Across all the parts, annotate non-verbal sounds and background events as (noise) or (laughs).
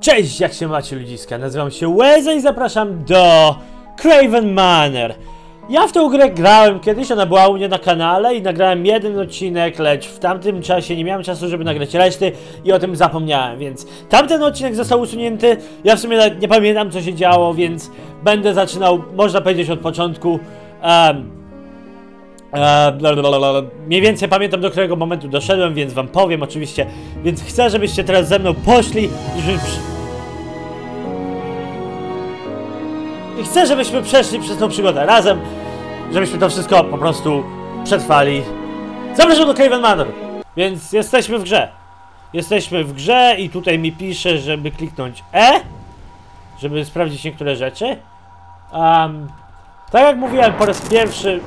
Cześć, jak się macie ludziska? Nazywam się Łeza i zapraszam do Craven Manor. Ja w tą grę grałem kiedyś, ona była u mnie na kanale i nagrałem jeden odcinek, lecz w tamtym czasie nie miałem czasu, żeby nagrać reszty i o tym zapomniałem, więc tamten odcinek został usunięty. Ja w sumie nawet nie pamiętam co się działo, więc będę zaczynał, można powiedzieć, od początku. Um, Blablabla. Mniej więcej pamiętam do którego momentu doszedłem, więc wam powiem oczywiście. Więc chcę, żebyście teraz ze mną poszli żeby. I chcę, żebyśmy przeszli przez tą przygodę razem, żebyśmy to wszystko po prostu przetrwali. Zapraszam do Craven Manor! Więc jesteśmy w grze. Jesteśmy w grze i tutaj mi pisze, żeby kliknąć E, żeby sprawdzić niektóre rzeczy. Um, tak jak mówiłem po raz pierwszy,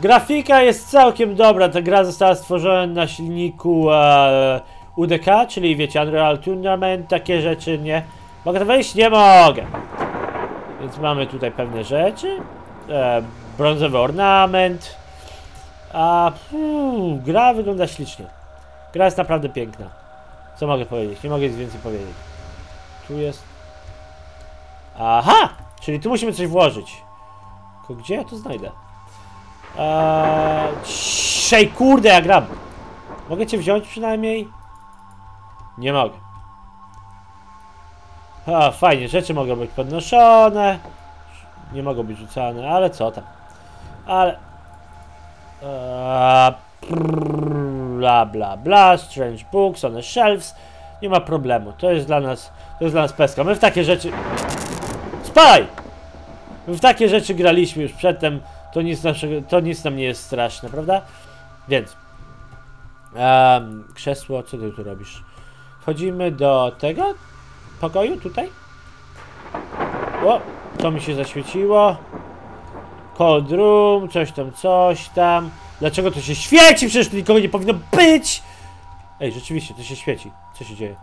Grafika jest całkiem dobra. Ta gra została stworzona na silniku e, UDK, czyli wiecie, Unreal Tournament, takie rzeczy, nie? Mogę to wejść? Nie mogę. Więc mamy tutaj pewne rzeczy. E, brązowy ornament. A puu, gra wygląda ślicznie. Gra jest naprawdę piękna. Co mogę powiedzieć? Nie mogę nic więcej powiedzieć. Tu jest... Aha! Czyli tu musimy coś włożyć. Tylko gdzie ja to znajdę? Eee, Szej, kurde, ja gram. Mogę cię wziąć przynajmniej? Nie mogę. A, fajnie, rzeczy mogą być podnoszone. Nie mogą być rzucane, ale co tam. Ale... Eee, bla, bla, bla, strange books on the shelves. Nie ma problemu, to jest dla nas, to jest dla nas peska. My w takie rzeczy... Spaj! My w takie rzeczy graliśmy już przedtem. To nic, naszego, to nic nam nie jest straszne, prawda? Więc. Um, krzesło, co ty tu robisz? Wchodzimy do tego pokoju tutaj. O, to mi się zaświeciło. Cold room, coś tam, coś tam. Dlaczego to się świeci? Przecież tu nikogo nie powinno być! Ej, rzeczywiście, to się świeci. Co się dzieje?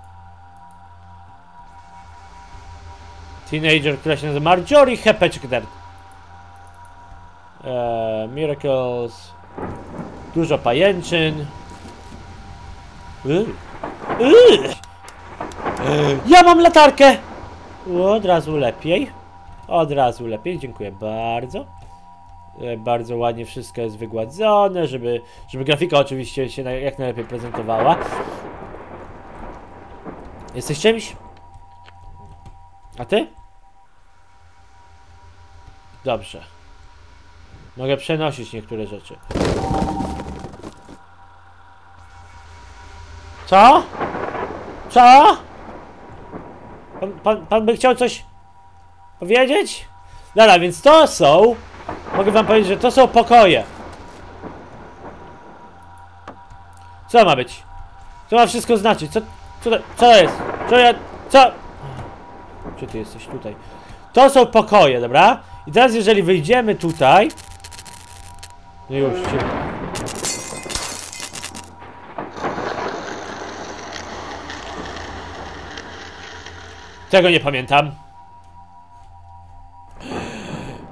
Teenager, która się nazywa Marjorie Hepechner. Eee, miracles. Dużo pajęczyn. Yy. Yy. Ja mam latarkę! Od razu lepiej. Od razu lepiej, dziękuję bardzo. E, bardzo ładnie wszystko jest wygładzone, żeby, żeby grafika oczywiście się jak najlepiej prezentowała. Jesteś czymś? A ty? Dobrze. Mogę przenosić niektóre rzeczy. Co? Co? Pan, pan, pan by chciał coś powiedzieć? Dobra, więc to są... Mogę wam powiedzieć, że to są pokoje. Co ma być? Co ma wszystko znaczyć? Co, co, to, co to jest? Co ja... Co? Czy ty jesteś tutaj? To są pokoje, dobra? I teraz jeżeli wyjdziemy tutaj... No już cię. Tego nie pamiętam.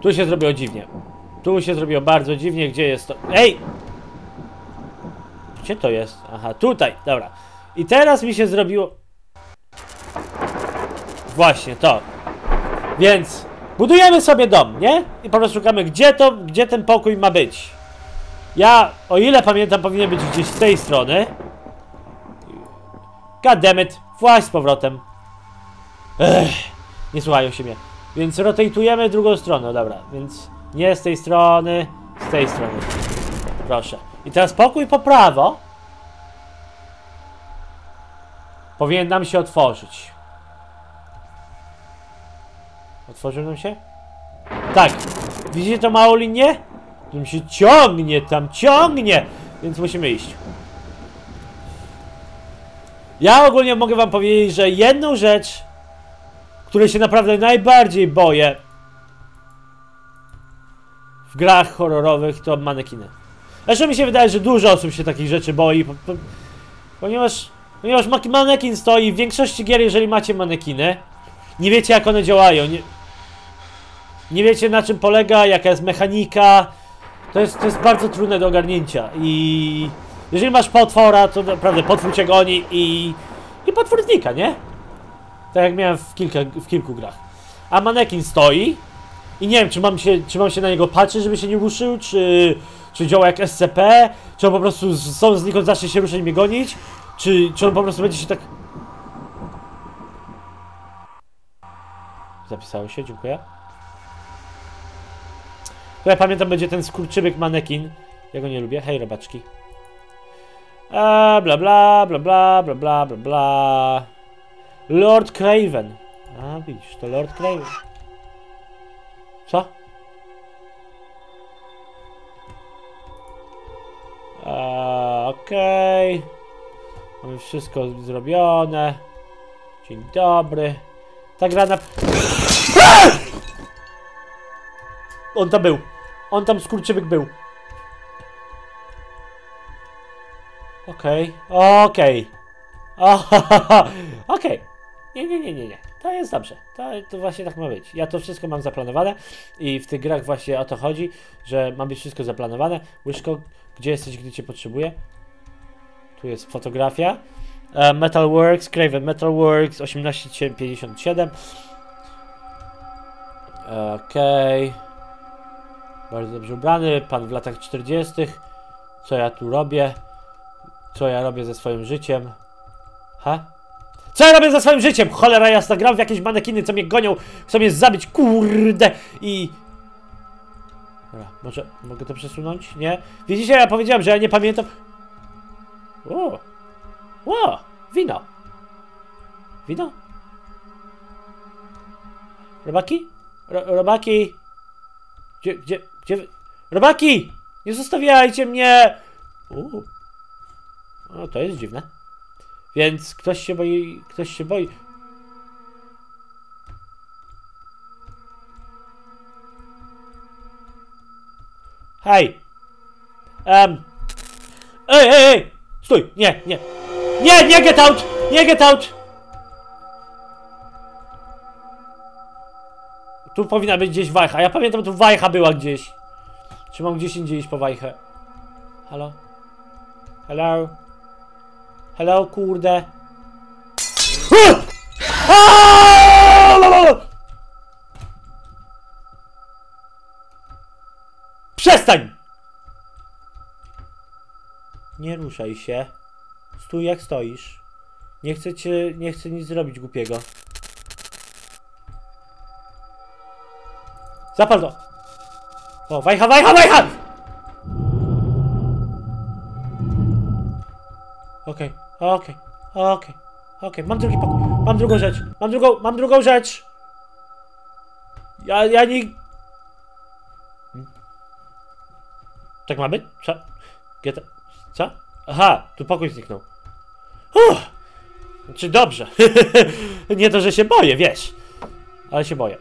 Tu się zrobiło dziwnie. Tu się zrobiło bardzo dziwnie. Gdzie jest to? Ej! Gdzie to jest? Aha, tutaj. Dobra. I teraz mi się zrobiło... Właśnie, to. Więc budujemy sobie dom, nie? I po prostu szukamy, gdzie to, gdzie ten pokój ma być. Ja, o ile pamiętam, powinien być gdzieś z tej strony. Goddammit, właśnie z powrotem. Ech, nie słuchają się mnie. Więc rotatujemy drugą stronę, dobra. Więc nie z tej strony, z tej strony. Proszę. I teraz pokój po prawo. Powinien nam się otworzyć. Otworzył nam się? Tak. Widzicie tą małą linię? Tam się ciągnie, tam ciągnie! Więc musimy iść. Ja ogólnie mogę wam powiedzieć, że jedną rzecz, której się naprawdę najbardziej boję w grach horrorowych, to manekiny. Zresztą mi się wydaje, że dużo osób się takich rzeczy boi, po, po, ponieważ, ponieważ manekin stoi w większości gier, jeżeli macie manekiny, nie wiecie jak one działają, nie, nie wiecie na czym polega, jaka jest mechanika, to jest, to jest bardzo trudne do ogarnięcia i jeżeli masz potwora, to naprawdę potwór cię goni i i potwór znika, nie? Tak jak miałem w, kilka, w kilku grach. A manekin stoi i nie wiem, czy mam się, czy mam się na niego patrzeć, żeby się nie ruszył, czy, czy działa jak SCP, czy on po prostu są znikąd zacznie się ruszać i mnie gonić, czy, czy on po prostu będzie się tak... Zapisało się, dziękuję. To ja pamiętam, będzie ten skurczybyk manekin. Ja go nie lubię. Hej, robaczki. Eee, bla bla, bla bla, bla bla, bla. Lord Craven. A, widzisz, to Lord Craven. Co? Okej. Mamy wszystko zrobione. Dzień dobry. Ta gra na... On tam był. On tam skurczybyk był. Okej, okej. O, (laughs) Okej. Nie, nie, nie, nie, nie. To jest dobrze. To, to właśnie tak ma być. Ja to wszystko mam zaplanowane i w tych grach właśnie o to chodzi, że ma być wszystko zaplanowane. Łyżko, gdzie jesteś, gdy cię potrzebuję? Tu jest fotografia. E, Metalworks, Craven Metalworks 1857. Okej. Bardzo dobrze ubrany, pan w latach 40. Co ja tu robię? Co ja robię ze swoim życiem? Ha? Co ja robię ze swoim życiem? Cholera jasna, gram w jakieś manekiny, co mnie gonią, chcą mnie zabić, kurde! I... Dobra, może mogę to przesunąć? Nie? Widzicie, ja powiedziałem, że ja nie pamiętam... O! O! Wino! Wino? Robaki? Ro robaki? Gdzie, gdzie, gdzie wy... Robaki! Nie zostawiajcie mnie! Uuu. O, to jest dziwne. Więc ktoś się boi, ktoś się boi. Hej! Um. Ej, ej, ej! Stój! Nie, nie! Nie, nie get out! Nie get out! Tu powinna być gdzieś wajcha. Ja pamiętam, tu wajcha była gdzieś. Czy mam gdzieś indziej iść po wajchę? Halo? Hello? Hello, kurde? Przestań! Nie ruszaj się. Stój jak stoisz. Nie chcę cię, nie chcę nic zrobić głupiego. Zapal to! O, wajcha, wajcha, wajcha! Okej, okej, okej, okej, mam drugi pokój, mam drugą rzecz, mam drugą, mam drugą rzecz! Ja, ja nie... Hmm? Tak ma być? Co? Geta... Co? Aha, tu pokój zniknął. Uff, czy dobrze? (laughs) nie to, że się boję, wiesz. Ale się boję.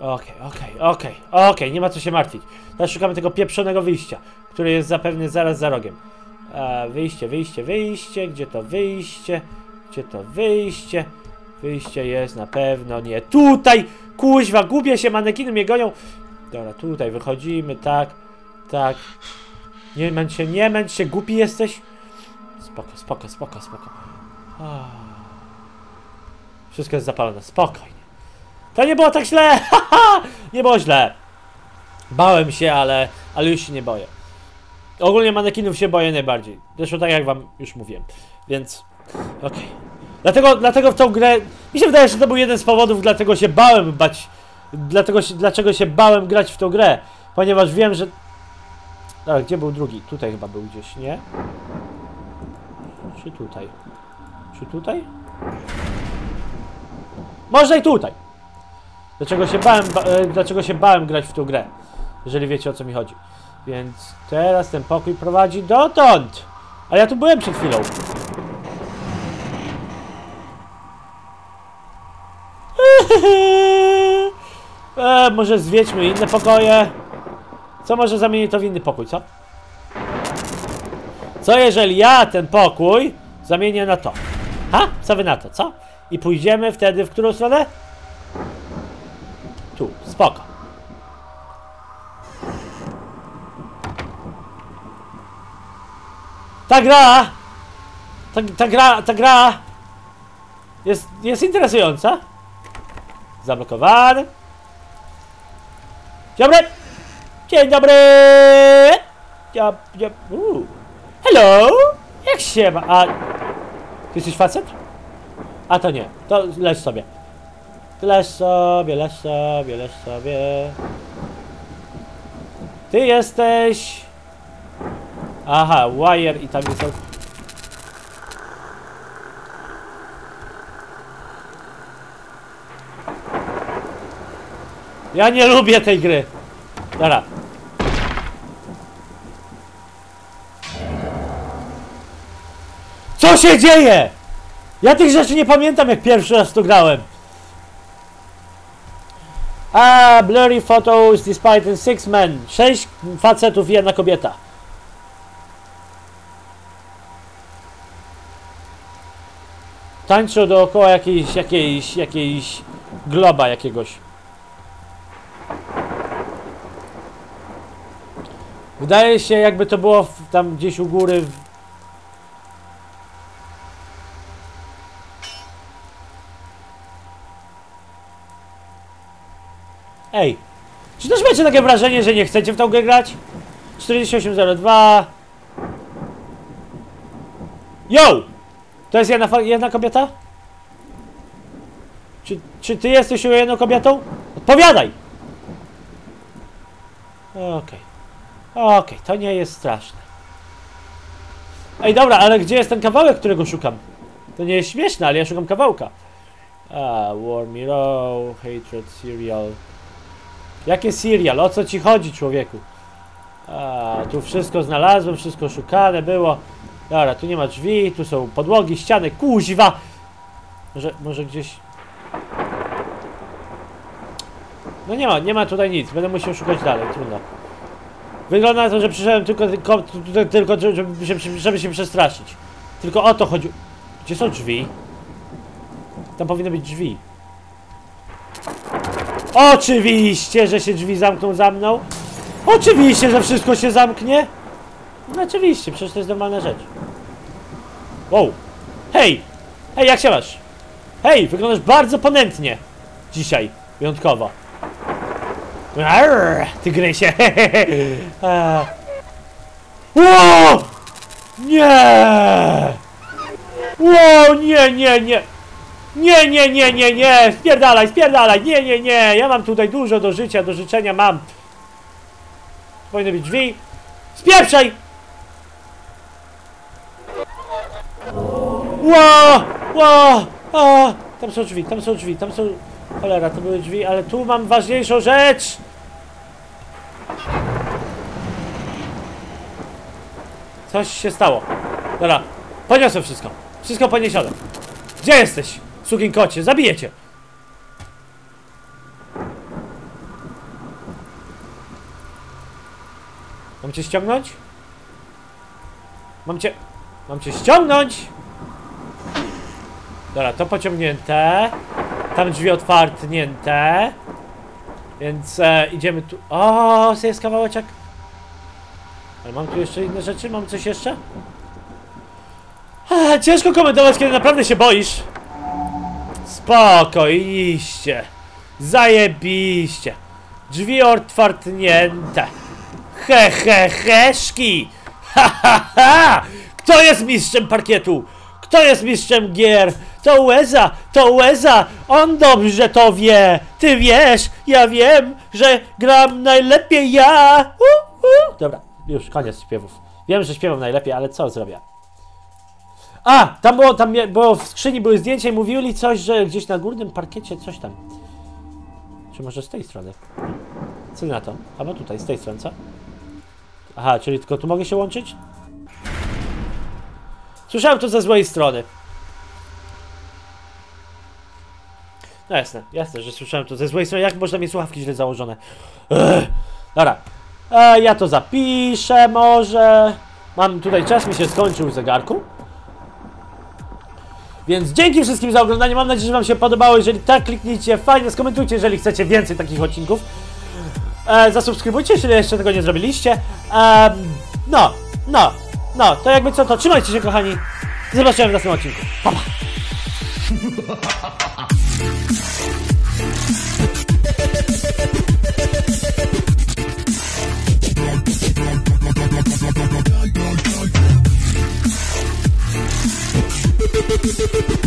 Okej, okej, okej, okej, nie ma co się martwić. Teraz szukamy tego pieprzonego wyjścia, które jest zapewne zaraz za rogiem. E, wyjście, wyjście, wyjście, gdzie to wyjście? Gdzie to wyjście? Wyjście jest na pewno nie tutaj! Kuźwa, gubię się, manekiny mnie gonią. Dobra, tutaj wychodzimy, tak, tak. Nie męcz się, nie męcz się, głupi jesteś? Spoko, spoko, spoko, spoko. Wszystko jest zapalone, spokojnie. To nie było tak źle! (laughs) nie było źle. Bałem się, ale, ale już się nie boję. Ogólnie manekinów się boję najbardziej. Zresztą tak jak wam już mówiłem. Więc, okej. Dlatego, dlatego w tą grę... Mi się wydaje, że to był jeden z powodów, dlatego się bałem bać... Dlatego się, dlaczego się bałem grać w tą grę. Ponieważ wiem, że... A, gdzie był drugi? Tutaj chyba był gdzieś, nie? Czy tutaj? Czy tutaj? Może i tutaj! Dlaczego się bałem, ba e, dlaczego się bałem grać w tą grę? Jeżeli wiecie o co mi chodzi. Więc teraz ten pokój prowadzi dotąd! A ja tu byłem przed chwilą. (laughs) E, może zwiedźmy inne pokoje. Co może zamienić to w inny pokój, co? Co jeżeli ja ten pokój zamienię na to? Ha? Co wy na to, co? I pójdziemy wtedy w którą stronę? Spoko. Ta gra! Ta, ta gra, ta gra! Jest, jest interesująca. Zablokowany. Dzień dobry! Dzień dobry! Ja, ja. Hello! Jak się ma? A... Ty jesteś facet? A to nie. To leż sobie. Leż sobie, leż sobie, leż sobie. Ty jesteś... Aha, wire i tam jest... Ja nie lubię tej gry. Dobra. Co się dzieje? Ja tych rzeczy nie pamiętam jak pierwszy raz tu grałem. A blurry photos despite six men. Sześć facetów i jedna kobieta. Tańczą dookoła jakiejś, jakiejś, jakiejś globa jakiegoś. Wydaje się jakby to było tam gdzieś u góry Ej, czy też macie takie wrażenie, że nie chcecie w tą grę grać? 4802 Yo! To jest jedna, jedna kobieta? Czy, czy ty jesteś jedną kobietą? Odpowiadaj! Okej. Okej, to nie jest straszne. Ej, dobra, ale gdzie jest ten kawałek, którego szukam? To nie jest śmieszne, ale ja szukam kawałka. A, War Me Row, Hatred Serial. Jakie serial? O co ci chodzi, człowieku? A, tu wszystko znalazłem, wszystko szukane było. Dobra, tu nie ma drzwi, tu są podłogi, ściany, kuźwa! Może, może gdzieś... No nie ma, nie ma tutaj nic, będę musiał szukać dalej, trudno. Wygląda na to, że przyszedłem tylko, tylko, tylko żeby, się, żeby się przestraszyć. Tylko o to chodzi. Gdzie są drzwi? Tam powinny być drzwi. Oczywiście, że się drzwi zamkną za mną. Oczywiście, że wszystko się zamknie. Oczywiście, przecież to jest normalna rzecz. Wow. Hej! Hej, jak się masz? Hej, wyglądasz bardzo ponętnie. Dzisiaj, wyjątkowo. Arr, tygrysie. (laughs) Wow! Nie! Wow, nie, nie, nie. Nie, nie, nie, nie, nie! Spierdalaj, spierdalaj! Nie, nie, nie! Ja mam tutaj dużo do życia, do życzenia mam. Powinny być drzwi. Spieprzaj! Ło! Ło! O! Tam są drzwi, tam są drzwi, tam są... Cholera, to były drzwi, ale tu mam ważniejszą rzecz! Coś się stało. Dobra, poniosłem wszystko. Wszystko poniesione. Gdzie jesteś? Sukin kocie, zabiję cię! Mam cię ściągnąć? Mam cię... Mam cię ściągnąć! Dobra, to pociągnięte. Tam drzwi otwartnięte. Więc e, idziemy tu... O, jest kawałeczek. Ale mam tu jeszcze inne rzeczy? Mam coś jeszcze? Ciężko komentować, kiedy naprawdę się boisz. Spokojnie. Zajebiście. Drzwi otwartnięte. He, he, heszki. Ha, ha, ha. Kto jest mistrzem parkietu? Kto jest mistrzem gier? To Łeza, to Łeza, on dobrze to wie. Ty wiesz, ja wiem, że gram najlepiej ja. Uh, uh. Dobra, już koniec śpiewów. Wiem, że śpiewam najlepiej, ale co zrobię? A, tam było, tam było w skrzyni były zdjęcia i mówili coś, że gdzieś na górnym parkiecie coś tam. Czy może z tej strony? Co na to? Albo tutaj, z tej strony, co? Aha, czyli tylko tu mogę się łączyć? Słyszałem to ze złej strony. No jasne, jasne, że słyszałem to ze złej strony. Jak można mieć słuchawki źle założone? Ech. Dobra. E, ja to zapiszę może. Mam tutaj czas, mi się skończył w zegarku. Więc dzięki wszystkim za oglądanie. Mam nadzieję, że Wam się podobało. Jeżeli tak, kliknijcie fajnie, skomentujcie, jeżeli chcecie więcej takich odcinków. E, zasubskrybujcie, jeśli jeszcze tego nie zrobiliście. E, no, no, no, to jakby co, to trzymajcie się kochani. Zobaczymy w następnym odcinku. Pa, pa. Thank you.